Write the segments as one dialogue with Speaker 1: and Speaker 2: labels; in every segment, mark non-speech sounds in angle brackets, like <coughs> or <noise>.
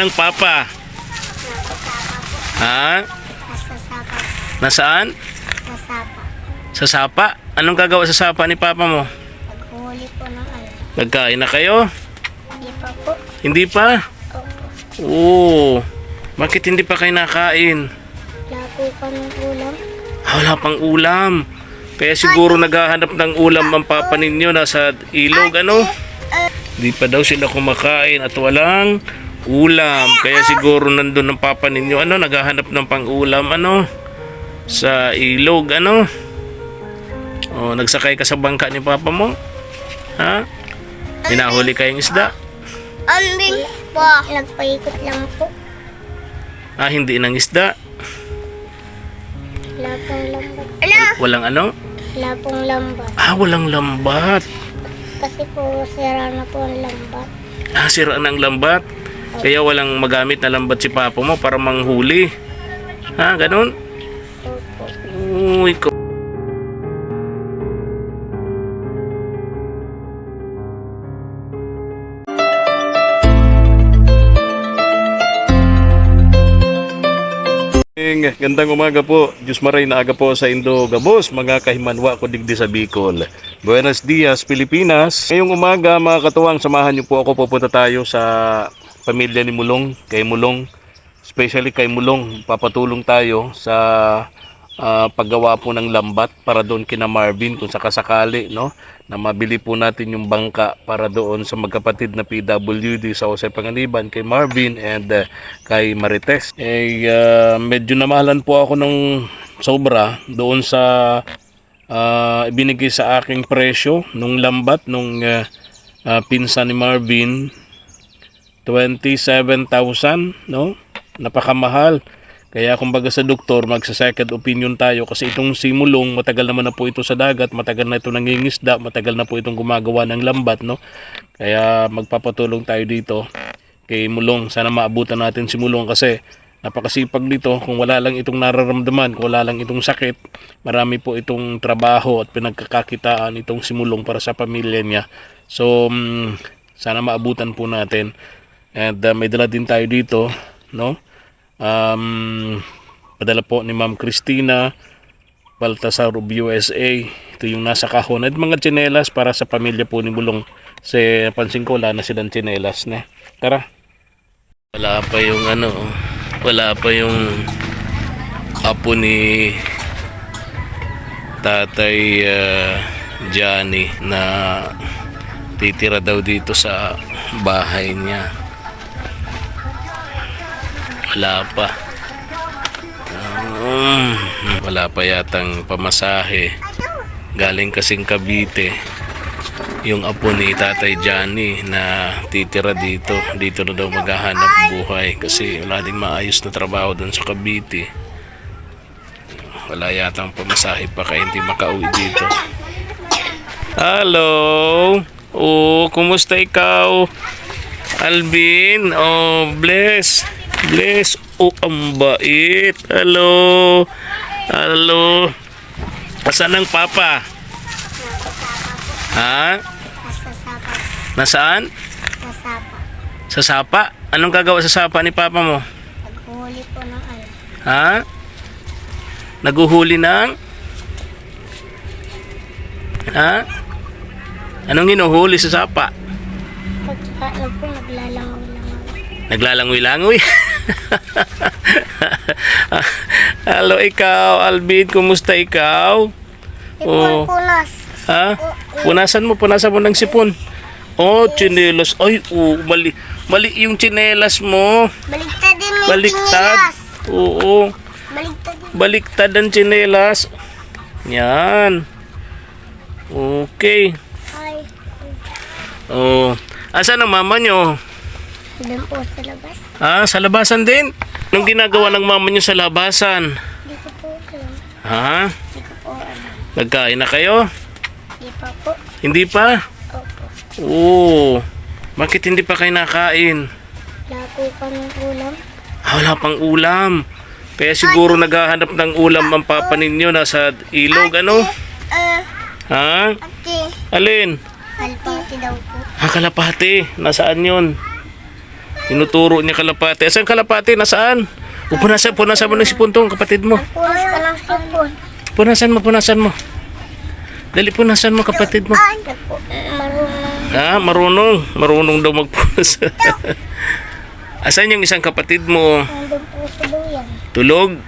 Speaker 1: Ng papa. Ha? Nasaan?
Speaker 2: Sa sapa.
Speaker 1: Sa sapa? Anong gagawa sa sapa ni papa mo?
Speaker 2: Naghuli po ng ano.
Speaker 1: Nagkain na kayo?
Speaker 2: Hindi pa po.
Speaker 1: Hindi pa?
Speaker 2: Opo.
Speaker 1: Oo. Bakit hindi pa kayo nakain?
Speaker 2: Wala po kami ulam.
Speaker 1: Ah, Wala pang ulam. Kaya siguro naghahanap ng ulam ang papa ninyo nasa ilog, ano? Di pa daw sila kumakain at walang ulam. Kaya siguro nandun ang papa ninyo, ano? Naghahanap ng pang ulam, ano? Sa ilog, ano? O, nagsakay ka sa bangka ni papa mo? Ha? Minahuli kayong isda?
Speaker 2: Andin po. Nagpaikot lang po.
Speaker 1: Ah, hindi ng isda?
Speaker 2: Wala pong lambat. Ala!
Speaker 1: Walang ano?
Speaker 2: Wala pong lambat.
Speaker 1: Ah, walang lambat.
Speaker 2: Kasi po sira na po ang lambat.
Speaker 1: Ah, sira ng lambat. Kaya walang magamit na lambat si papa mo para manghuli. Ha, ganun? Uy, ko. Gandang umaga po. Diyos maray na aga po sa Indo Gabos, mga kahimanwa ko digdi sa Bicol. Buenos dias, Pilipinas. Ngayong umaga, mga katuwang, samahan niyo po ako. Pupunta tayo sa pamilya ni Mulong, kay Mulong. Especially kay Mulong, papatulong tayo sa ah, paggawa po ng lambat para doon kina Marvin kung sakasakali no na mabili po natin yung bangka para doon sa magkapatid na PWD sa Jose Panganiban kay Marvin and ah, kay Marites. Eh ah, medyo namahalan po ako ng sobra doon sa ah, ibinigay sa aking presyo nung lambat nung ah, ah, pinsan ni Marvin 27,000 no napakamahal kaya kumbaga sa doktor, magsa second opinion tayo kasi itong simulong, matagal naman na po ito sa dagat, matagal na ito nangingisda, matagal na po itong gumagawa ng lambat, no? Kaya magpapatulong tayo dito kay Mulong. Sana maabutan natin si Mulong kasi napakasipag nito. Kung wala lang itong nararamdaman, kung wala lang itong sakit, marami po itong trabaho at pinagkakakitaan itong si Mulong para sa pamilya niya. So, mm, sana maabutan po natin. And uh, may dala din tayo dito, no? Um, padala po ni Ma'am Christina Baltasar of USA. Ito yung nasa kahon. At mga tsinelas para sa pamilya po ni Bulong. Kasi pansin ko wala na silang tsinelas. Ne? Tara. Wala pa yung ano. Wala pa yung apo ni tatay ah, Johnny na titira daw dito sa bahay niya. Wala pa. Um, wala pa yatang pamasahe. Galing kasing Cavite. Yung apo ni Tatay Johnny na titira dito. Dito na daw maghahanap buhay kasi wala ding maayos na trabaho doon sa Cavite. Wala yatang pamasahe pa kaya hindi makauwi dito. Hello! Oh, kumusta ikaw? Alvin? Oh, bless. Bless. Oh, ang bait. Hello. Hello. Asan ang papa? Ha? Nasaan?
Speaker 2: Sa sapa.
Speaker 1: Sa sapa? Anong gagawa sa sapa ni papa mo?
Speaker 2: Naghuli po ng ano.
Speaker 1: Ha? Naguhuli ng? Ha? Anong hinuhuli sa sapa?
Speaker 2: Pagka ano po.
Speaker 1: Naglalangoy-langoy. <laughs> Hello ikaw, Alvin. Kumusta ikaw?
Speaker 2: Ipon
Speaker 1: Oh.
Speaker 2: punas.
Speaker 1: Ha? Punasan mo, punasan mo ng sipon. Oh, chinelas. Ay, oh, mali. Mali yung chinelas mo.
Speaker 2: Baligtad din may
Speaker 1: Baliktad.
Speaker 2: tingnilas.
Speaker 1: Oo.
Speaker 2: Baligtad din.
Speaker 1: Baliktad ang chinelas. Yan. Okay.
Speaker 2: Ay.
Speaker 1: Oh. Asan ang mama nyo?
Speaker 2: Doon po sa labas.
Speaker 1: Ah, sa labasan din? Anong ginagawa ng mama nyo sa labasan?
Speaker 2: Hindi ko po alam.
Speaker 1: Ha?
Speaker 2: Hindi ko po alam.
Speaker 1: Nagkain na kayo?
Speaker 2: Hindi pa po.
Speaker 1: Hindi pa?
Speaker 2: Opo.
Speaker 1: Oo. Bakit hindi pa kayo nakain?
Speaker 2: Wala po kami ulam.
Speaker 1: Ah, wala pang ulam. Kaya siguro naghahanap ng ulam ang papa ninyo nasa ilog, ano?
Speaker 2: Ah,
Speaker 1: Ha?
Speaker 2: ate.
Speaker 1: Alin?
Speaker 2: Kalpati daw po.
Speaker 1: Ha, kalapati. Nasaan yun? Tinuturo niya kalapati. Asan kalapati? Nasaan? O, punasan, punasan mo ng sipuntong kapatid mo.
Speaker 2: Punas ka ng sipon.
Speaker 1: Punasan mo, punasan mo. Dali, punasan mo kapatid mo.
Speaker 2: Marunong.
Speaker 1: Ah, marunong. Marunong daw magpunas. <laughs> Asan yung isang kapatid mo?
Speaker 2: Nandun po.
Speaker 1: Tulog?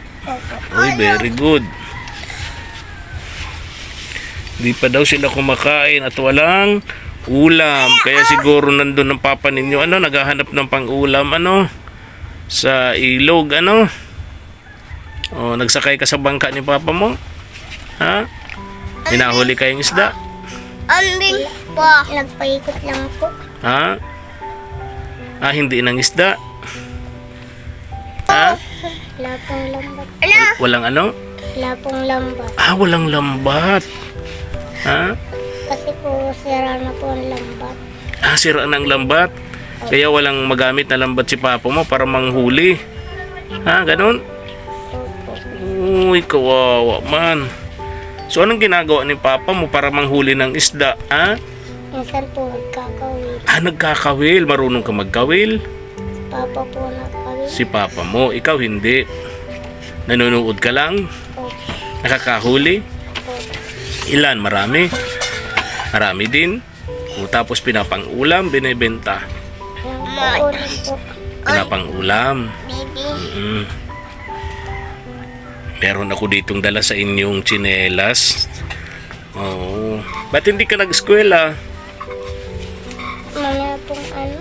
Speaker 1: Uy, very good. Di pa daw sila kumakain at walang ulam. Kaya siguro nandun ang papa ninyo. Ano, naghahanap ng pang-ulam. Ano? Sa ilog. Ano? O, nagsakay ka sa bangka ni papa mo? Ha? Hinahuli kayong isda?
Speaker 2: Anding pa. Nagpaikot lang po.
Speaker 1: Ha? Ah, hindi ng isda? Ha?
Speaker 2: Wala pong lambat. Ala!
Speaker 1: Walang ano?
Speaker 2: Wala pong lambat.
Speaker 1: Ah, walang lambat. Ha?
Speaker 2: Kasi po, sira na po ang lambat.
Speaker 1: Ah, sira ng lambat. Kaya walang magamit na lambat si papa mo para manghuli. Ha, ganun? Uy, kawawa man. So, anong ginagawa ni papa mo para manghuli ng isda? Ha?
Speaker 2: Minsan po, nagkakawil.
Speaker 1: Ah, nagkakawil. Marunong ka magkawil.
Speaker 2: Papa po nakawil.
Speaker 1: Si papa mo, ikaw hindi. Nanonood ka lang. Nakakahuli. Ilan? Marami. Marami din. O, tapos pinapang-ulam, binibenta.
Speaker 2: Ulit.
Speaker 1: Pinapang-ulam.
Speaker 2: Baby.
Speaker 1: Mm. Meron ako ditong dala sa inyong tsinelas. Oo. Ba't hindi ka nag-eskwela?
Speaker 2: Mamaya pong ano,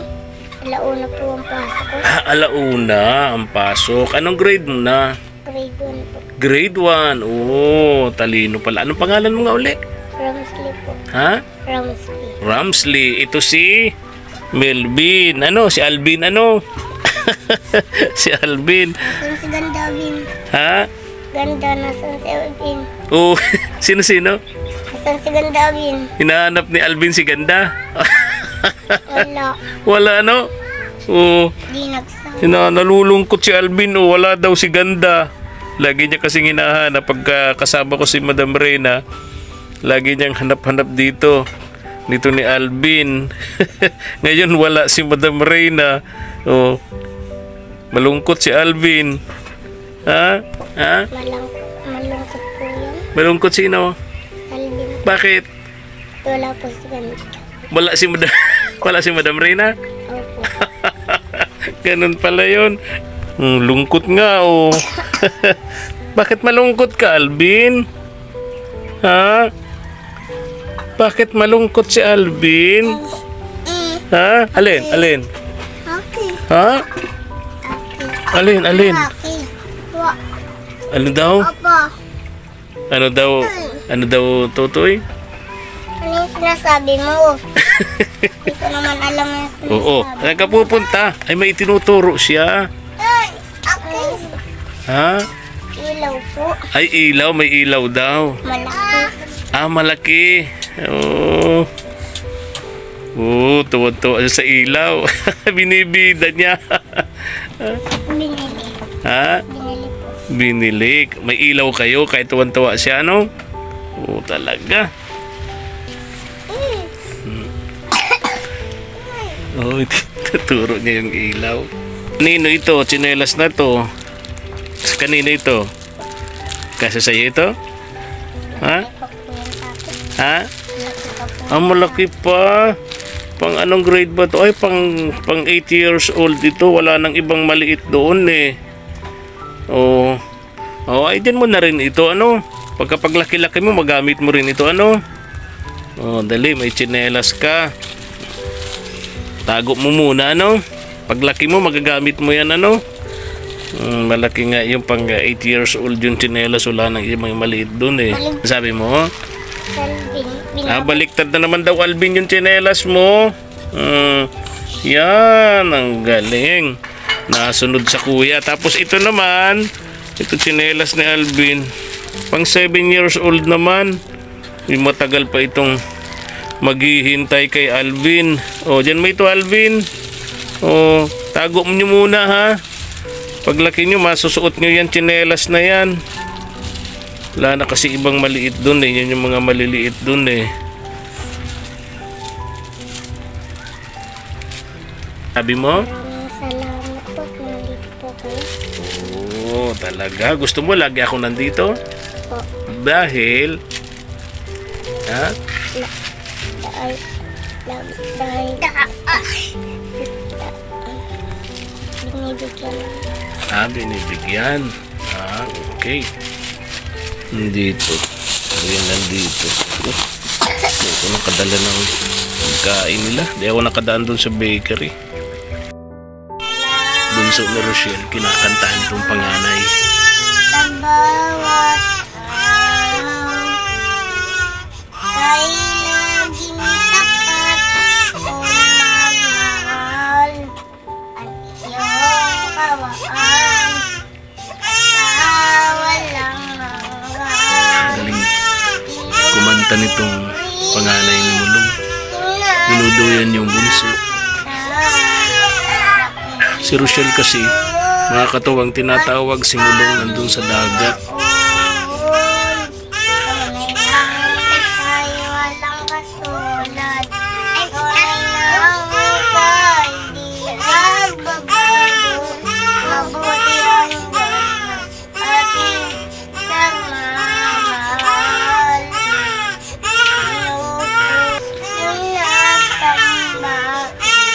Speaker 2: alauna po ang pasok ko.
Speaker 1: Ah, alauna ang pasok. Anong grade mo na?
Speaker 2: Grade 1 po.
Speaker 1: Grade 1. Oo, talino pala. Anong pangalan mo nga uli?
Speaker 2: Ramsley po.
Speaker 1: Ha?
Speaker 2: Ramsley.
Speaker 1: Ramsley. Ito si Melvin. Ano? Si Alvin. Ano? <laughs> si Alvin.
Speaker 2: Saan si Gandavin?
Speaker 1: Ha? <laughs>
Speaker 2: Ganda, nasan si Alvin?
Speaker 1: Oo. Sino-sino?
Speaker 2: Nasan si Gandavin?
Speaker 1: Hinahanap ni Alvin si Ganda.
Speaker 2: Wala. <laughs>
Speaker 1: Wala ano? Oo.
Speaker 2: Di nagsama.
Speaker 1: Hina, nalulungkot si Alvin o wala daw si Ganda. Lagi niya kasing hinahanap pagka kasama ko si Madam Reyna. Lagi niyang hanap-hanap dito. Dito ni Alvin. <laughs> Ngayon wala si Madam Reyna. Oh. Malungkot si Alvin. Ha? Ha?
Speaker 2: Malang, malungkot po yan.
Speaker 1: Malungkot sino?
Speaker 2: Alvin.
Speaker 1: Bakit?
Speaker 2: Wala po si Ganda.
Speaker 1: Wala si Madam <laughs> Wala si Madam Reyna?
Speaker 2: Opo. <laughs>
Speaker 1: Ganun pala yun. Hmm, lungkot nga, oh. Bakit malungkot ka, Alvin? Ha? Bakit malungkot si Alvin?
Speaker 2: Mm.
Speaker 1: Ha? Alin? Alin?
Speaker 2: Okay.
Speaker 1: Ha? Alin? Alin?
Speaker 2: Okay.
Speaker 1: Ano daw? Ano daw? Ano daw, Totoy?
Speaker 2: Ano yung sinasabi mo? <laughs> Hindi ko naman alam yung sinasabi.
Speaker 1: Oo. Saan ka pupunta? Ay, may itinuturo siya.
Speaker 2: Ay, okay.
Speaker 1: Ha?
Speaker 2: Ilaw po.
Speaker 1: Ay, ilaw. May ilaw daw.
Speaker 2: Malaki.
Speaker 1: Ah, malaki. Oo, tuwa-tuwa siya sa ilaw. <laughs> Binibida niya.
Speaker 2: Binili.
Speaker 1: ha?
Speaker 2: Binili po.
Speaker 1: Binili. May ilaw kayo kahit tuwan-tuwa siya, no? Oo, talaga. <coughs> Oo, oh, tuturo niya yung ilaw. Kanino ito? Chinelas na to. Kanino ito? Kasi sa'yo ito? Ha? Ha? Ah, malaki pa. Pang anong grade ba to? Ay, pang, pang 8 years old ito. Wala nang ibang maliit doon eh. Oo. Oh. ay din mo na rin ito, ano? Pagka paglaki-laki mo, magamit mo rin ito, ano? Oh, dali, may tsinelas ka. Tago mo muna, ano? Paglaki mo, magagamit mo yan, ano? Mm, malaki nga yung pang 8 years old yung tsinelas. Wala nang ibang maliit doon eh. Sabi mo, Ah, baliktad na naman daw Alvin yung tsinelas mo. Mm, yan, ang galing. Nasunod sa kuya. Tapos ito naman, ito tsinelas ni Alvin. Pang 7 years old naman. Yung matagal pa itong maghihintay kay Alvin. O, dyan mo ito Alvin. O, tago mo nyo muna ha. Paglaki nyo, masusuot nyo yan tsinelas na yan. Wala na kasi ibang maliit dun eh. Yan yung mga maliliit dun eh. Sabi mo?
Speaker 2: Salamat okay.
Speaker 1: Oo, talaga. Gusto mo lagi ako nandito?
Speaker 2: Po.
Speaker 1: Dahil... Ha?
Speaker 2: Dahil, dahil, dahil, binibigyan
Speaker 1: Ah, binibigyan. Ah, okay. Nandito. Ayan, nandito. Oh, Di ako nakadala ng kain nila. Di ako nakadaan doon sa bakery. Bunso ni Rochelle, kinakantahan itong panganay. Kasi, mga katuwang tinatawag si Mulong nandun sa dagat.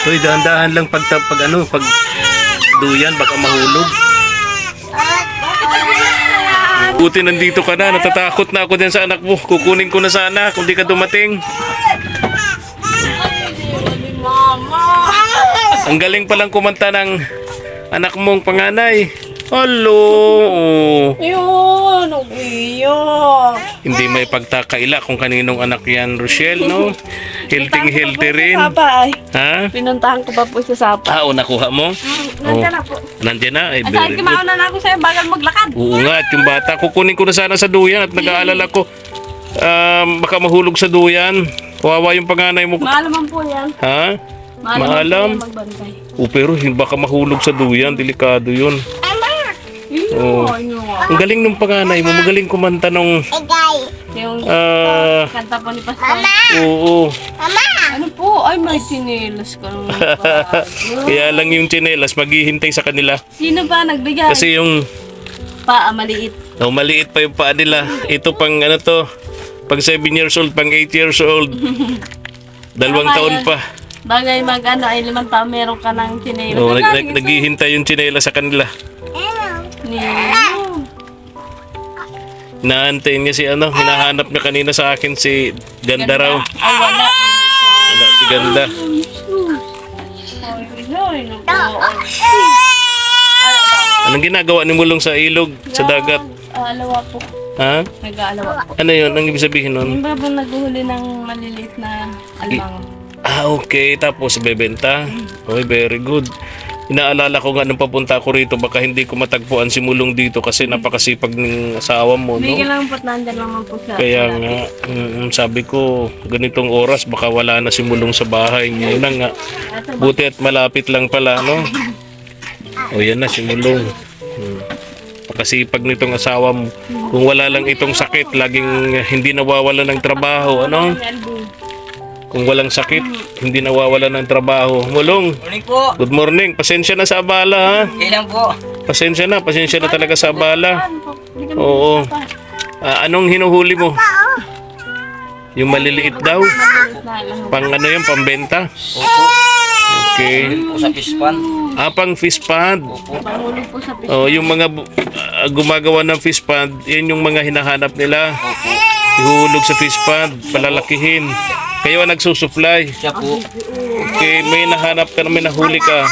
Speaker 1: Toy, dahan-dahan lang pag, pag ano, pag duyan, baka mahulog. Buti nandito ka na, natatakot na ako din sa anak mo. Kukunin ko na sana kung di ka dumating. Ang galing palang kumanta ng anak mong panganay. Hello! Oh.
Speaker 3: Yun, umiyak.
Speaker 1: Hindi may pagtakaila kung kaninong anak yan, Rochelle, no? <laughs> Healthy healthy rin.
Speaker 3: Papa, ay,
Speaker 1: Ha?
Speaker 3: pinuntahan ko pa po sa sapa.
Speaker 1: Ah, o, nakuha mo?
Speaker 3: Nandiyan na po.
Speaker 1: Nandiyan na? Ay,
Speaker 3: At
Speaker 1: very
Speaker 3: saan
Speaker 1: good.
Speaker 3: kumauna na ako sa'yo bagal maglakad.
Speaker 1: Oo nga, at yung bata, kukunin ko na sana sa duyan at nag-aalala ko, um, baka mahulog sa duyan. Kawawa yung panganay mo.
Speaker 3: Maalaman po yan.
Speaker 1: Ha?
Speaker 3: Maalaman
Speaker 1: Maalam.
Speaker 3: po yan magbantay.
Speaker 1: O, pero hin- baka mahulog sa duyan, delikado yun.
Speaker 3: Yun, yun.
Speaker 1: Ang galing ng panganay mo, magaling kumanta nung,
Speaker 3: Yung
Speaker 1: ah,
Speaker 3: kanta po ni Pastor.
Speaker 1: oo.
Speaker 3: Ano po? Ay, may sinilas ka naman pa. <laughs>
Speaker 1: Kaya lang yung chinelas, maghihintay sa kanila.
Speaker 3: Sino ba nagbigay?
Speaker 1: Kasi yung,
Speaker 3: Pa, maliit.
Speaker 1: oh, maliit pa yung paa nila. Ito pang ano to, pang 7 years old, pang 8 years old. <laughs> Dalawang
Speaker 3: Tama
Speaker 1: taon pa.
Speaker 3: Bagay mag ano, ay limang taon meron ka ng chinelas.
Speaker 1: Oh, nag, nag, naghihintay yung chinelas sa kanila.
Speaker 3: Ni...
Speaker 1: Naantay niya si ano, hinahanap niya kanina sa akin si Ganda raw.
Speaker 3: Ay, wala.
Speaker 1: Wala si Ganda. Anong ginagawa ni Mulong sa ilog, sa dagat?
Speaker 3: Ah, alawa po.
Speaker 1: Ha?
Speaker 3: Nag-aalawa po.
Speaker 1: Ano yun? Ang ibig sabihin nun?
Speaker 3: Yung babang naguhuli ng maliliit na alamang.
Speaker 1: Ah, okay. Tapos bebenta. Okay, very good. Inaalala ko nga nung papunta ako rito, baka hindi ko matagpuan si Mulong dito kasi napakasipag ng asawa mo,
Speaker 3: Hindi
Speaker 1: no?
Speaker 3: lang po't nandyan naman po siya.
Speaker 1: Kaya nga, mm, sabi ko, ganitong oras, baka wala na si Mulong sa bahay. Ngayon na nga. Buti at malapit lang pala, no? O yan na, si Mulong. Hmm. Pakasipag nitong asawa mo. Kung wala lang itong sakit, laging hindi nawawala ng trabaho, ano? Kung walang sakit, hindi nawawala ng trabaho. Mulong,
Speaker 4: Morning po.
Speaker 1: good morning. Pasensya na sa abala, ha?
Speaker 4: Kailan po?
Speaker 1: Pasensya na, pasensya na talaga sa abala. Oo. Ah, anong hinuhuli mo? Yung maliliit daw? Pang ano yung pambenta?
Speaker 4: Opo.
Speaker 1: Okay.
Speaker 4: Po sa pispan.
Speaker 1: Ah, pang fish pond.
Speaker 4: Opo.
Speaker 3: Pangulo po sa.
Speaker 1: Oh, yung mga bu- ah, gumagawa ng fish pond, yan yung mga hinahanap nila.
Speaker 4: Opo.
Speaker 1: Ihulog sa fish pond, palalakihin. Kayo ang nagsusupply.
Speaker 4: Siya po.
Speaker 1: Okay, may nahanap ka na may nahuli ka.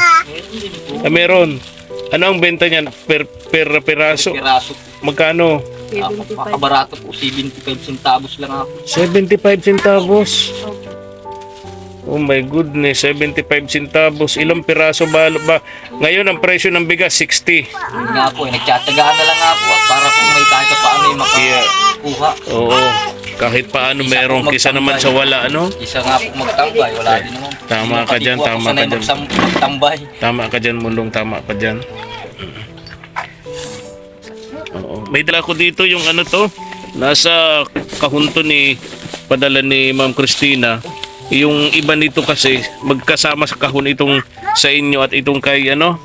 Speaker 1: Ah, meron. Ano ang benta niyan? Per, per piraso?
Speaker 4: Piraso.
Speaker 1: Magkano?
Speaker 4: Ah, Makabarato po. 75 centavos lang ako.
Speaker 1: 75 centavos. Oh my goodness, 75 centavos. Ilang piraso ba, ba? Ngayon ang presyo ng bigas 60.
Speaker 4: Yun nga po. Eh, nagtsatsagaan na lang nga po. At para po may kahit pa paano yung makakuha.
Speaker 1: Oo. Kahit paano meron kisa naman sa wala, ano?
Speaker 4: Isa nga po magtambay. Wala din naman.
Speaker 1: Tama ka dyan,
Speaker 4: po
Speaker 1: tama ka dyan.
Speaker 4: Magtambay.
Speaker 1: Tama ka dyan, mulong. Tama ka dyan. Oo. May dala ko dito yung ano to. Nasa kahunto ni padala ni Ma'am Christina. Yung iba nito kasi magkasama sa kahon itong sa inyo at itong kay ano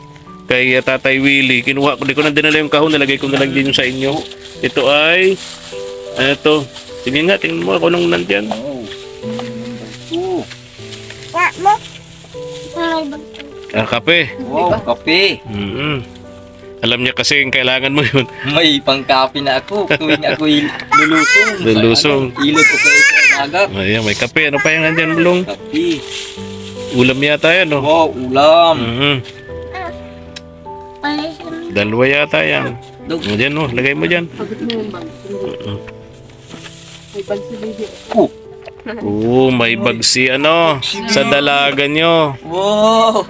Speaker 1: kay uh, Tatay Willie. Kinuha ko, di ko na dinala yung kahon, nilagay ko na lang din yung sa inyo. Ito ay, ano to? Sige nga, tingnan mo ako nung.
Speaker 4: Oh.
Speaker 2: Bag-
Speaker 1: Ah, kape.
Speaker 4: Wow, kape.
Speaker 1: mm Alam niya kasi yung kailangan mo yun. <laughs>
Speaker 4: May pangkape na ako tuwing ako'y lulusong. <laughs>
Speaker 1: Lulusong.
Speaker 4: Ano, Ilot ko kayo sa dagat.
Speaker 1: Ayan, may kape. Ano pa yung nandyan, Mulong?
Speaker 4: Kape.
Speaker 1: Ulam yata yan, no?
Speaker 4: Wow, ulam.
Speaker 1: Mhm. Dalawa yata yan.
Speaker 4: Dog.
Speaker 1: O, dyan, no? Lagay mo dyan.
Speaker 3: Pagod mo yung bag. May bag si baby.
Speaker 4: Oh, <laughs>
Speaker 1: Oo, may bag si ano, sa dalaga nyo.
Speaker 4: wow.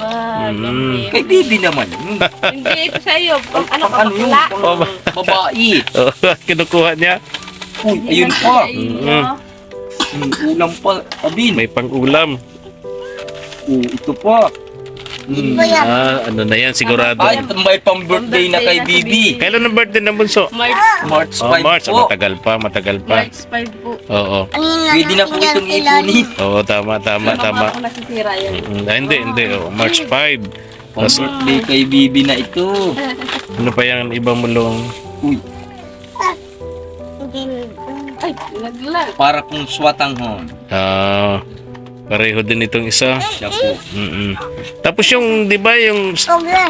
Speaker 1: Mm.
Speaker 4: Kay bibi naman. <laughs>
Speaker 3: Hindi, ito sa'yo. Pang ano
Speaker 4: Pang
Speaker 3: ka
Speaker 4: ano yun?
Speaker 3: bakla.
Speaker 4: Pang babae. <laughs>
Speaker 1: Oh, kinukuha niya.
Speaker 4: Uy, ayun pa.
Speaker 1: Mm.
Speaker 4: Mm, ulam pa. Abin.
Speaker 1: May pang-ulam.
Speaker 4: Oh, ito pa. Mm.
Speaker 1: Ah, ano na yan, sigurado.
Speaker 4: Ay, may pang birthday na kay Bibi.
Speaker 1: Kailan ang birthday ng bunso?
Speaker 3: March,
Speaker 4: March 5
Speaker 1: Oh, March.
Speaker 4: po.
Speaker 1: Matagal pa, matagal pa.
Speaker 3: March 5 po.
Speaker 1: Oo.
Speaker 4: Pwede na po itong ipunin.
Speaker 1: Oo, tama, tama, tama.
Speaker 3: Ako nasisira yan.
Speaker 1: Mm, ah, hindi, hindi. Oh, March 5.
Speaker 4: Pang
Speaker 1: Tapos,
Speaker 4: birthday kay Bibi na ito. <laughs>
Speaker 1: ano pa yan, iba mulong?
Speaker 4: Uy,
Speaker 2: Hindi.
Speaker 3: Ay, naglag.
Speaker 4: para kung swatanghon.
Speaker 1: Ah, pareho din itong isa. Mm-mm. Tapos yung, di ba, yung,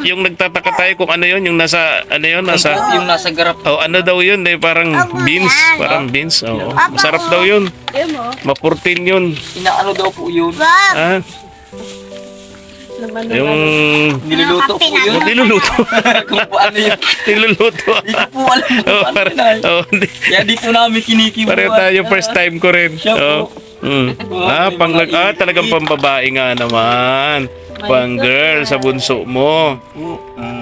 Speaker 1: yung nagtataka tayo kung ano yun, yung nasa, ano yun, nasa,
Speaker 4: Yung nasa garap.
Speaker 1: oh, ano daw yun, eh, parang beans, parang beans, oo. Masarap daw yun,
Speaker 3: Ayun mo.
Speaker 1: mapurtin yun.
Speaker 4: Inaano daw po yun.
Speaker 1: Ah,
Speaker 3: Laman
Speaker 1: yung,
Speaker 4: Niluluto po yun.
Speaker 1: yung niluluto, <laughs>
Speaker 4: kung paano yun. <laughs>
Speaker 1: niluluto.
Speaker 4: Hindi ko po alam kung
Speaker 1: Oh,
Speaker 4: paano
Speaker 1: pare,
Speaker 4: yun.
Speaker 1: oh, hindi.
Speaker 4: Kaya di po namin kinikibuan.
Speaker 1: Pareho tayo, first time ko rin.
Speaker 4: Siya
Speaker 1: Oh.
Speaker 4: po.
Speaker 1: Mm. Ah, pang ah, talagang pambabae nga naman. Pang girl sa bunso mo.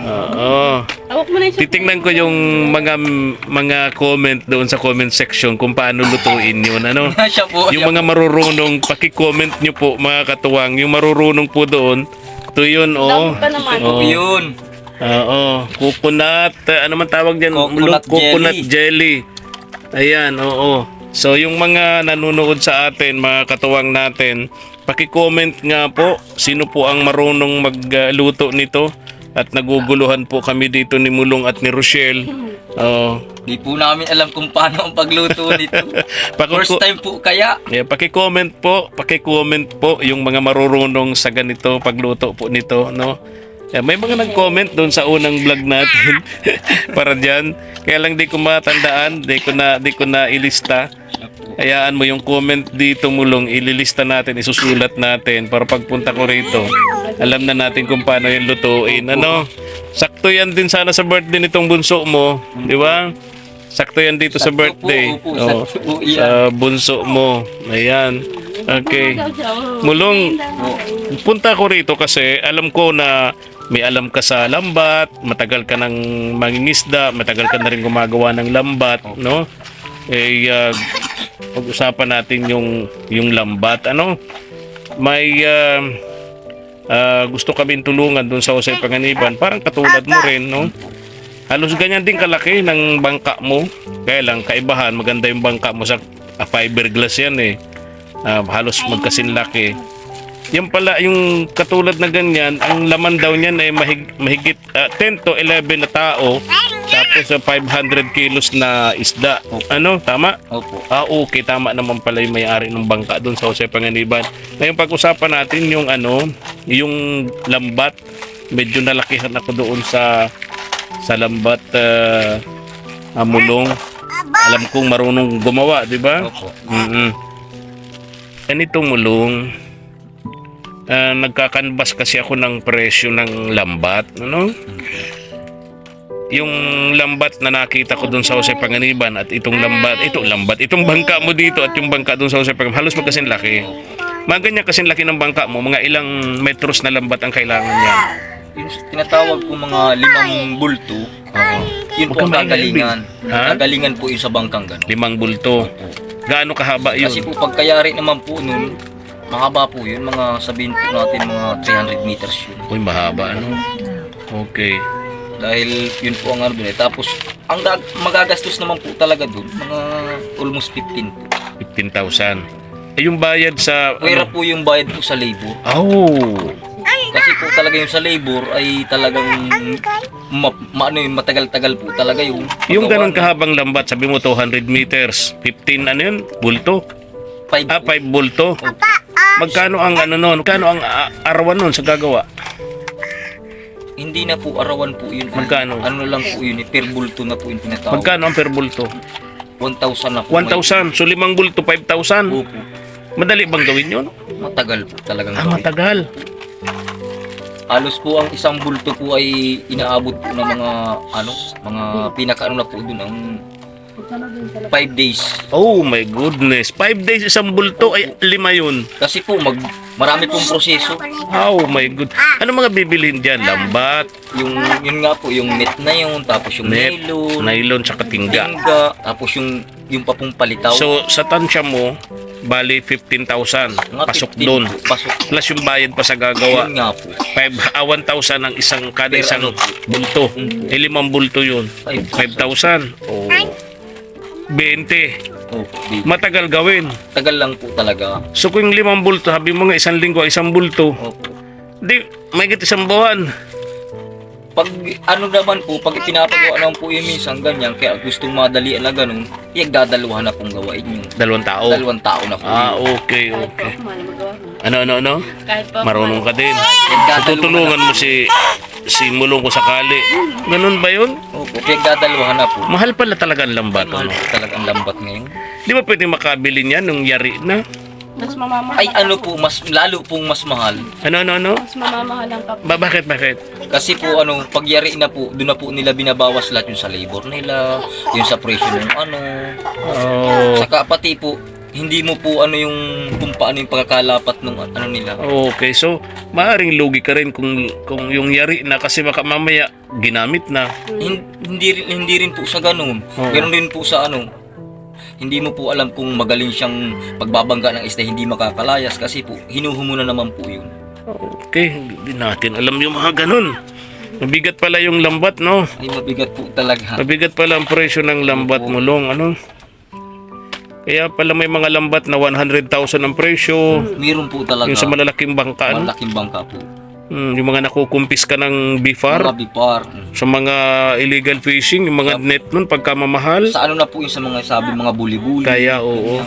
Speaker 1: Oo.
Speaker 3: Awak mo na yung
Speaker 1: Titingnan ko yung mga mga comment doon sa comment section kung paano lutuin yun. Ano? <laughs>
Speaker 4: Siya po.
Speaker 1: Yung mga marurunong, paki-comment nyo po mga katuwang. Yung marurunong po doon, ito yun, oh.
Speaker 3: Naman.
Speaker 1: Oo.
Speaker 4: Yun.
Speaker 1: Oo. Coconut, uh, ano man tawag dyan?
Speaker 4: Coconut
Speaker 1: coconut jelly. Ayan, oo. So, yung mga nanonood sa atin, mga katuwang natin, paki-comment nga po, sino po ang marunong magluto nito? At naguguluhan po kami dito ni Mulong at ni Rochelle. <laughs> Oo.
Speaker 4: Di po namin alam kung paano ang pagluto nito. <laughs> First time po kaya.
Speaker 1: Yeah, paki-comment po, paki-comment po yung mga marurunong sa ganito pagluto po nito, no? Yeah, may mga nag-comment doon sa unang vlog natin <laughs> para diyan. Kaya lang di ko matandaan, di ko na di ko na ilista. Hayaan mo yung comment dito mulong ililista natin, isusulat natin para pagpunta ko rito. Alam na natin kung paano yung lutuin. Ano? Sakto yan din sana sa birthday nitong bunso mo, di ba? Sakto yan dito sa birthday.
Speaker 4: yan.
Speaker 1: Sa bunso mo. Ayan. Okay. Mulong, punta ko rito kasi alam ko na may alam ka sa lambat, matagal ka nang mangingisda, matagal ka na rin gumagawa ng lambat, no? Eh, uh, pag-usapan natin yung, yung lambat. Ano? May uh, uh, gusto kami tulungan doon sa Jose Panganiban. Parang katulad mo rin, no? Halos ganyan din kalaki ng bangka mo. Kaya lang, kaibahan, maganda yung bangka mo sa ah, fiberglass yan eh. Ah, halos magkasin laki. Yan pala, yung katulad na ganyan, ang laman daw niyan ay mahig, mahigit ah, 10 to 11 na tao. Tapos sa 500 kilos na isda. Ano? Tama?
Speaker 4: Opo.
Speaker 1: Ah, okay. Tama naman pala yung may-ari ng bangka doon sa Jose Panganiban. Ngayon, pag-usapan natin yung ano, yung lambat. Medyo nalakihan ako doon sa sa lambat uh, amulong. Alam kong marunong gumawa, di ba?
Speaker 4: Opo.
Speaker 1: Mm-mm. Ganito mulong. Ah, nagkakanbas kasi ako ng presyo ng lambat, ano? Yung lambat na nakita ko doon sa Jose Panganiban at itong lambat, ito lambat, itong bangka mo dito at yung bangka doon sa Jose Panganiban, halos magkasin laki. Mga ganyan kasing laki ng bangka mo, mga ilang metros na lambat ang kailangan niya.
Speaker 4: Yung tinatawag po mga limang bulto. Yun po ang kagalingan.
Speaker 1: Ha?
Speaker 4: Kagalingan po yung sa bangkang gano'n.
Speaker 1: Limang bulto. Gaano kahaba yun?
Speaker 4: Kasi po pagkayari naman po nun, mahaba po yun. Mga sabihin po natin mga 300 meters yun.
Speaker 1: Uy, mahaba ano? Okay.
Speaker 4: Dahil yun po ang ano dun eh. Tapos, ang magagastos naman po talaga dun, mga almost 15 po.
Speaker 1: 15,000. Eh, yung bayad sa...
Speaker 4: Pwera
Speaker 1: Ano?
Speaker 4: po yung bayad po sa labor.
Speaker 1: Oh!
Speaker 4: Kasi po talaga yung sa labor ay talagang ma, ma- ano yung matagal-tagal po talaga yung
Speaker 1: Yung ganun
Speaker 4: paggawa
Speaker 1: kahabang lambat, sabi mo 200 meters, 15 ano yun? Bulto?
Speaker 4: Ng five
Speaker 1: Ah,
Speaker 4: po.
Speaker 1: 5 bulto. Magkano ang ano nun? Magkano ang ah, arawan nun sa gagawa?
Speaker 4: Hindi na po arawan po yun.
Speaker 1: Magkano?
Speaker 4: Ano lang po yun, eh, per bulto na po yung tinatawag.
Speaker 1: Magkano ang per bulto?
Speaker 4: 1,000 na po.
Speaker 1: 1,000. So limang bulto, 5,000.
Speaker 4: Opo.
Speaker 1: Madali bang gawin yun?
Speaker 4: Matagal po talagang
Speaker 1: Ah,
Speaker 4: gawin.
Speaker 1: matagal.
Speaker 4: Halos po ang isang bulto po ay inaabot po ng mga ano, mga pinakaano na po dun ang 5 days.
Speaker 1: Oh my goodness. 5 days isang bulto ay lima yun.
Speaker 4: Kasi po mag marami pong proseso.
Speaker 1: Oh my good. Ano mga bibilhin dyan? Lambat,
Speaker 4: Yung yun nga po yung net na yun, tapos yung
Speaker 1: net,
Speaker 4: nylon,
Speaker 1: nylon, tsaka tingga.
Speaker 4: tingga, tapos yung yung pa pong palitaw.
Speaker 1: So sa tansya mo, bali 15,000.
Speaker 4: Mga
Speaker 1: Pasok
Speaker 4: 15
Speaker 1: doon.
Speaker 4: po, Pasok.
Speaker 1: Plus yung bayad pa sa gagawa.
Speaker 4: Yun nga po.
Speaker 1: 5, ah, 1,000 ang isang kada
Speaker 4: Per
Speaker 1: isang
Speaker 4: ano po?
Speaker 1: bulto.
Speaker 4: Mm.
Speaker 1: Eh, limang bulto yun. 5,000.
Speaker 4: 5,000.
Speaker 1: Oh. 20.
Speaker 4: Oh, di.
Speaker 1: Matagal gawin.
Speaker 4: Tagal lang po talaga.
Speaker 1: So kung yung limang bulto, sabi mo nga isang linggo, isang bulto.
Speaker 4: Opo.
Speaker 1: Di, may isang buwan.
Speaker 4: Pag ano naman po, pag pinapagawa naman po yung minsan ganyan, kaya gustong madalian na ganun, iyagdadaluhan na pong gawain yung
Speaker 1: Dalawang tao.
Speaker 4: dalawang tao na po.
Speaker 1: Ah, okay, okay.
Speaker 3: magawa mo.
Speaker 1: Ano, ano, ano?
Speaker 3: Kahit pa
Speaker 1: Marunong ka din. Tutulungan mo si si Mulong ko sakali. Ganun ba yun?
Speaker 4: Opo, iyagdadaluhan na po.
Speaker 1: Mahal pala talaga ang lambat.
Speaker 4: Mahal
Speaker 1: Ano?
Speaker 4: po talaga ang lambat ngayon.
Speaker 1: Di ba pwede makabili niyan nung yari na?
Speaker 3: Mas mamamahal.
Speaker 4: Ay ano po, mas lalo pong mas mahal.
Speaker 1: Ano, ano, ano?
Speaker 3: Mas mamamahal ang kape.
Speaker 1: Ba, bakit, bakit?
Speaker 4: Kasi po ano, pagyari na po, doon na po nila binabawas lahat yung sa labor nila, yung sa presyo ng ano.
Speaker 1: Oh,
Speaker 4: Saka pati po, hindi mo po ano yung kung paano yung pagkakalapat ng ano nila.
Speaker 1: okay. So, maaring lugi ka rin kung, kung yung yari na kasi baka mamaya ginamit na.
Speaker 4: Hin- Hindi, rin- hindi rin po sa ganun.
Speaker 1: Oo.
Speaker 4: Ganun din po sa ano, hindi mo po alam kung magaling siyang pagbabangga ng isda hindi makakalayas kasi po hinuhumo na naman po yun.
Speaker 1: Okay, hindi natin alam yung mga ganun. Mabigat pala yung lambat, no?
Speaker 4: Ay mabigat po talaga.
Speaker 1: Mabigat pala ang presyo ng lambat mulong, ano? Kaya pala may mga lambat na 100,000 ang presyo.
Speaker 4: Meron po talaga
Speaker 1: Yung sa malalaking bangka, ano?
Speaker 4: malaking bangka po.
Speaker 1: Hmm, yung mga nakukumpis ka ng
Speaker 4: Mga
Speaker 1: bifar.
Speaker 4: bipar.
Speaker 1: Sa mga illegal fishing, yung mga net nun, pagka mamahal.
Speaker 4: Sa ano na po yung sa mga sabi mga buli-buli.
Speaker 1: Kaya, oo.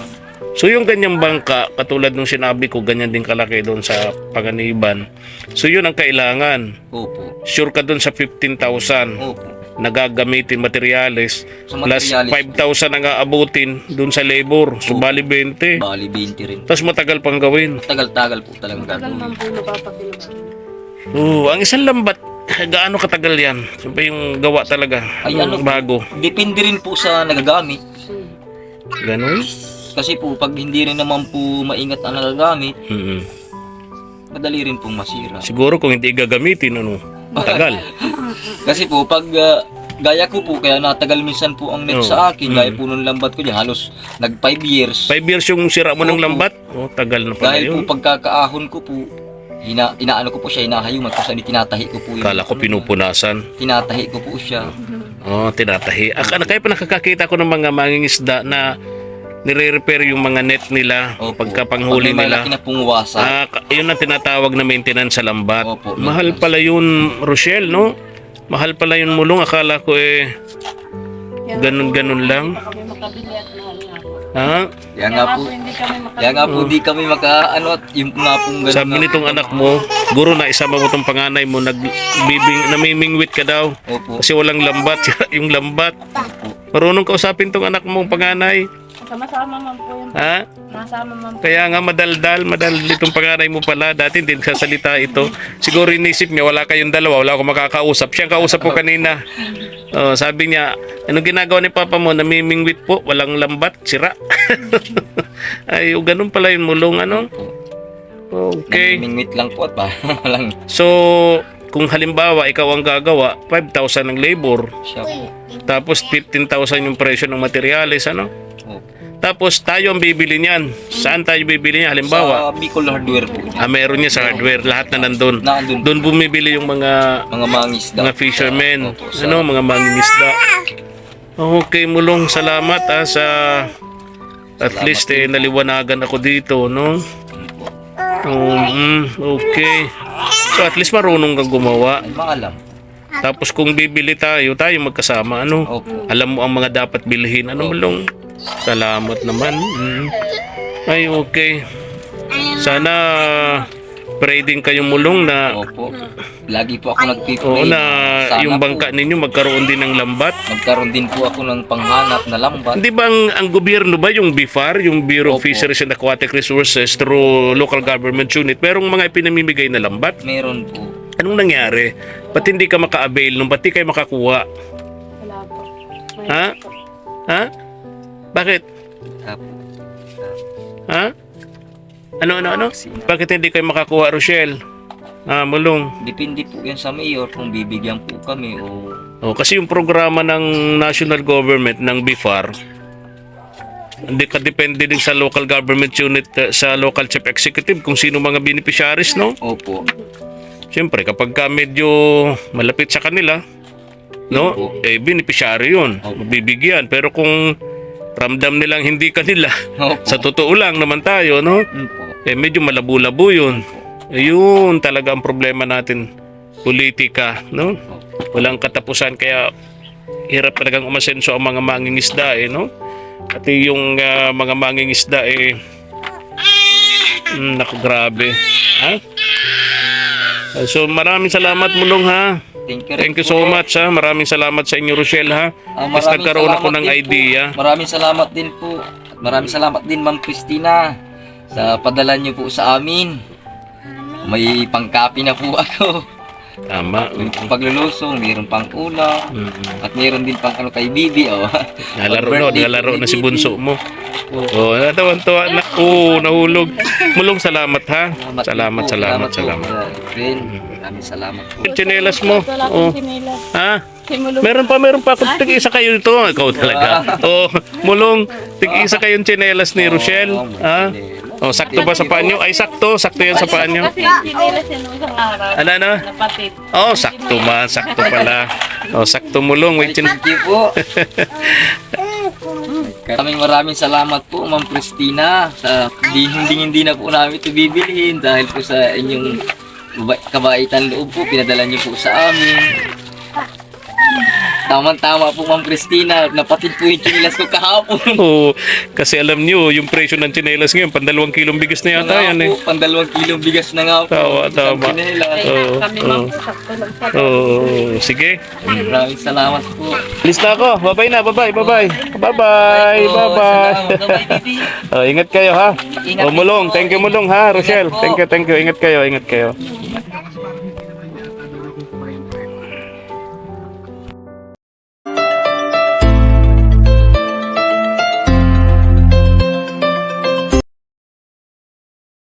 Speaker 1: So yung ganyang bangka, katulad nung sinabi ko, ganyan din kalaki doon sa Panganiban. So yun ang kailangan.
Speaker 4: Opo.
Speaker 1: Sure ka doon sa 15,000
Speaker 4: Opo.
Speaker 1: Nagagamitin materyales
Speaker 4: Sa
Speaker 1: plus
Speaker 4: materialis,
Speaker 1: 5,000 ang aabutin doon sa labor. So
Speaker 4: Oo.
Speaker 1: bali 20.
Speaker 4: bali 20 rin.
Speaker 1: Tapos matagal pang gawin.
Speaker 4: Tagal-tagal po talagang
Speaker 3: Tagal man
Speaker 4: gagawin.
Speaker 3: po napapabilis.
Speaker 1: Oo, ang isang lambat, gaano katagal yan? Siyempre yung gawa talaga.
Speaker 4: Ay,
Speaker 1: Yung
Speaker 4: ano-
Speaker 1: bago.
Speaker 4: Depende rin po sa nagagamit.
Speaker 1: Ganon?
Speaker 4: Kasi po pag hindi rin naman po maingat ang nagagamit,
Speaker 1: Mm-mm.
Speaker 4: madali rin pong masira.
Speaker 1: Siguro kung hindi gagamitin, ano, matagal. <laughs>
Speaker 4: Kasi po pag ah, gaya ko po kaya natagal minsan po ang net
Speaker 1: Oo.
Speaker 4: sa akin,
Speaker 1: Mm.
Speaker 4: gaya po nung lambat ko diyan halos nag 5 years.
Speaker 1: Five years yung sira mo ng lambat? Oh, tagal na pala
Speaker 4: Dahil
Speaker 1: yun.
Speaker 4: po pagkakaahon ko po, ina, inaano ko po siya, hinahayuman ko sa tinatahi ko po yun.
Speaker 1: Kala ko pinupunasan.
Speaker 4: Tinatahi ko po siya.
Speaker 1: Oh, tinatahi. Ak ano, kaya pa nakakakita ko ng mga mangingisda na nire-repair yung mga net nila
Speaker 4: Opo.
Speaker 1: pagka panghuli
Speaker 4: Pag may
Speaker 1: nila.
Speaker 4: malaki na pong wasak.
Speaker 1: Ah, ka- yun ang tinatawag na maintenance sa lambat.
Speaker 4: Opo,
Speaker 1: Mahal pala yun, Rochelle, no? Mahal pala yun mulong. Akala ko eh, ganun-ganun lang.
Speaker 3: Kami makabili at mahal nga po.
Speaker 1: Ha?
Speaker 4: Kaya nga po,
Speaker 3: hindi kami makabili.
Speaker 4: kaya nga po di kami maka ano at yung nga pong ganun
Speaker 1: Sabi
Speaker 4: nga
Speaker 1: nitong anak mo, guro na isama mo tong panganay mo, nagbibing, namimingwit ka daw.
Speaker 4: Opo.
Speaker 1: Kasi walang lambat, <laughs> yung lambat. Marunong kausapin tong anak mo, panganay.
Speaker 3: Sama-sama man po yun.
Speaker 1: Ha?
Speaker 3: Nasama man po.
Speaker 1: Kaya nga madaldal, madaldal itong panganay mo pala. Dati hindi nagsasalita ito. Siguro inisip niya, wala kayong dalawa, wala akong makakausap. Siya ang kausap ko kanina. Oh, sabi niya, anong ginagawa ni Papa mo? Namimingwit po, walang lambat, sira. <laughs> Ay, ganun pala yung mulong, ano? Okay.
Speaker 4: Namimingwit lang po at parang <laughs> walang
Speaker 1: So, kung halimbawa ikaw ang gagawa, 5,000 ang labor,
Speaker 4: siya po.
Speaker 1: tapos 15,000 yung presyo ng materyales, ano?
Speaker 4: Opo.
Speaker 1: Tapos tayo ang bibili niyan. Saan tayo bibili niyan? Halimbawa,
Speaker 4: Sa Bicol Hardware po.
Speaker 1: Ah, meron niya sa hardware, lahat na nandun.
Speaker 4: Nandun
Speaker 1: Doon bumibili yung mga
Speaker 4: mga mangisda.
Speaker 1: mga fishermen,
Speaker 4: Opo, sa-
Speaker 1: ano, mga mangingisda. Okay, mulong salamat ah, sa at least eh, naliwanagan ako dito, no?
Speaker 4: Opo.
Speaker 1: Um, okay. So at least marunong kang gumawa.
Speaker 4: Ay, maalam.
Speaker 1: Tapos kung bibili tayo, tayo magkasama, ano?
Speaker 4: Opo.
Speaker 1: Alam mo ang mga dapat bilhin. Ano mulong? Salamat naman. Mm. Ay, okay. Sana pray din kayong mulong na
Speaker 4: Opo. Lagi po ako nagpipray.
Speaker 1: oo na
Speaker 4: Sana
Speaker 1: yung
Speaker 4: po
Speaker 1: bangka ninyo magkaroon din ng lambat.
Speaker 4: Magkaroon din po ako ng panghanap na lambat.
Speaker 1: Hindi bang ang gobyerno ba yung BIFAR, yung Bureau of
Speaker 4: Opo.
Speaker 1: Fisheries and Aquatic Resources through local government unit, merong mga ipinamimigay na lambat?
Speaker 4: Meron po.
Speaker 1: Anong nangyari? Ba't hindi ka maka-avail nung? Ba't di kayo makakuha?
Speaker 3: Wala po.
Speaker 1: Ha? Ha? Bakit? Ha? Ano, ano, ano? Bakit hindi kayo makakuha, Rochelle? Ah, mulong.
Speaker 4: Depende po yan sa mayor kung bibigyan po kami o
Speaker 1: Oh, kasi yung programa ng national government ng BIFAR, hindi ka depende din sa local government unit, uh, sa local chief executive kung sino mga beneficiaries, no?
Speaker 4: Opo.
Speaker 1: Siyempre, kapag ka medyo malapit sa kanila, no?
Speaker 4: Opo.
Speaker 1: Eh, beneficiary yun.
Speaker 4: Opo.
Speaker 1: Bibigyan. Pero kung ramdam nilang hindi kanila,
Speaker 4: Opo. <laughs>
Speaker 1: sa totoo lang naman tayo, no?
Speaker 4: Opo.
Speaker 1: Eh, medyo malabo-labo yun. Ayun talaga ang problema natin. Politika, no? Walang katapusan kaya hirap talagang umasenso ang mga mangingisda eh, no? Pati yung ah, mga mangingisda eh mm, naku grabe. Ha? Ah, So maraming salamat mulong ha.
Speaker 4: Thank you,
Speaker 1: Thank you so much ha. Maraming salamat sa inyo Rochelle ha.
Speaker 4: Ah,
Speaker 1: Mas nagkaroon ako ng
Speaker 4: din po.
Speaker 1: idea.
Speaker 4: Maraming salamat din po. At Maraming salamat din Ma'am Christina sa padala niyo po sa amin. May pangkapi na po <laughs> ako.
Speaker 1: Tama.
Speaker 4: May paglulusong, mayroon pang ulam.
Speaker 1: Mm-mm.
Speaker 4: At mayroon din pang ano kay Bibi. Oh. <laughs>
Speaker 1: Nalaro no, nalaro na si bunso mo.
Speaker 4: Oh.
Speaker 1: Oh, natawan-tuwa na. Oh, nahulog. Mulong salamat ha.
Speaker 4: Salamat,
Speaker 1: Salamat,
Speaker 4: po.
Speaker 1: salamat, salamat.
Speaker 4: Maraming salamat po.
Speaker 1: Yung tsinelas mo. Oh. Ha?
Speaker 3: Simulong.
Speaker 1: Meron pa, meron pa. Kung tig-isa kayo ito, ikaw talaga. <laughs> Oh, mulong, tig-isa kayong tsinelas ni Rochelle.
Speaker 4: Oh,
Speaker 1: Ha? Oh, sakto ba sa paa nyo? Ay, sakto. Sakto yan sa paa nyo.
Speaker 3: Kasi yung sinilas yan nung isang araw.
Speaker 1: Ano, ano?
Speaker 3: Napatid.
Speaker 1: Oh, sakto man. Sakto pala. Oh, sakto mulong. Wait, chin-
Speaker 4: Thank you po. <laughs> Maraming maraming salamat po, Ma'am Christina. Sa hindi, hindi, hindi na po namin ito bibilihin dahil po sa inyong kabaitan loob po, pinadala niyo po sa amin. Tama-tama po, Ma'am Christina. Napatid po yung chinilas ko kahapon. <laughs>
Speaker 1: Oh, kasi alam nyo, yung presyo ng tsinelas ngayon, pandalawang kilong bigas na yata yan eh.
Speaker 4: po, pandalawang kilong bigas na nga po.
Speaker 1: Tama,
Speaker 4: Isang
Speaker 1: tama.
Speaker 4: tsinelas.
Speaker 3: Kaya
Speaker 1: Oo,
Speaker 3: kami
Speaker 1: oo.
Speaker 3: ma'am po, sakto lang pa.
Speaker 1: Oh, sige.
Speaker 4: Maraming salamat po.
Speaker 1: Alis na ako. Bye-bye na. Bye-bye. Bye-bye. Bye-bye.
Speaker 4: po.
Speaker 1: Bye-bye.
Speaker 4: Salamat. Bye-bye, baby. <laughs>
Speaker 1: Oh, ingat kayo ha.
Speaker 4: Ingat
Speaker 1: Oh, mulong.
Speaker 4: po.
Speaker 1: Thank you mulong ha, Rochelle.
Speaker 4: Po.
Speaker 1: Thank you, thank you. Ingat kayo, ingat kayo.